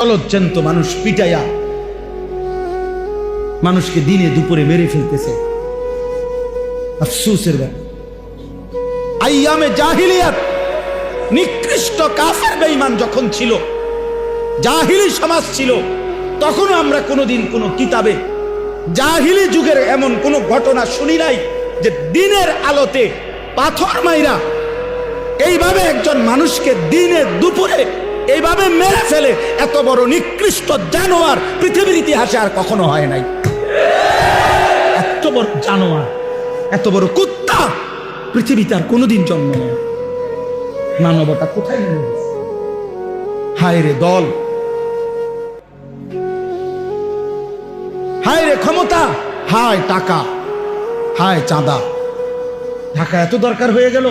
জলজ্জান্ত মানুষ পিটাইয়া মানুষকে দিনে দুপুরে মেরে ফেলতেছে। আফসুসের ব্যাপার। আইয়ামে জাহিলিয়াত নিকৃষ্ট কাফের যখন ছিল, জাহিলি সমাজ ছিল, তখনও আমরা কোনোদিন কোনো কিতাবে জাহিলি যুগের এমন কোনো ঘটনা শুনি নাই যে দিনের আলোতে পাথর মাইরা এইভাবে একজন মানুষকে দিনে দুপুরে এইভাবে মেরে ফেলে এত বড় নিকৃষ্ট জানোয়ার পৃথিবীর ইতিহাসে আর কখনো হয় নাই। এত বড় জানোয়ার, এত বড় কুত্তা পৃথিবীতে আর কোনোদিন জন্ম নেয় মানবতা কোথায়? হায় রে দল। হায় রে ক্ষমতা। হায় টাকা। হায় চাঁদা। ঢাকা এত দরকার হয়ে গেল?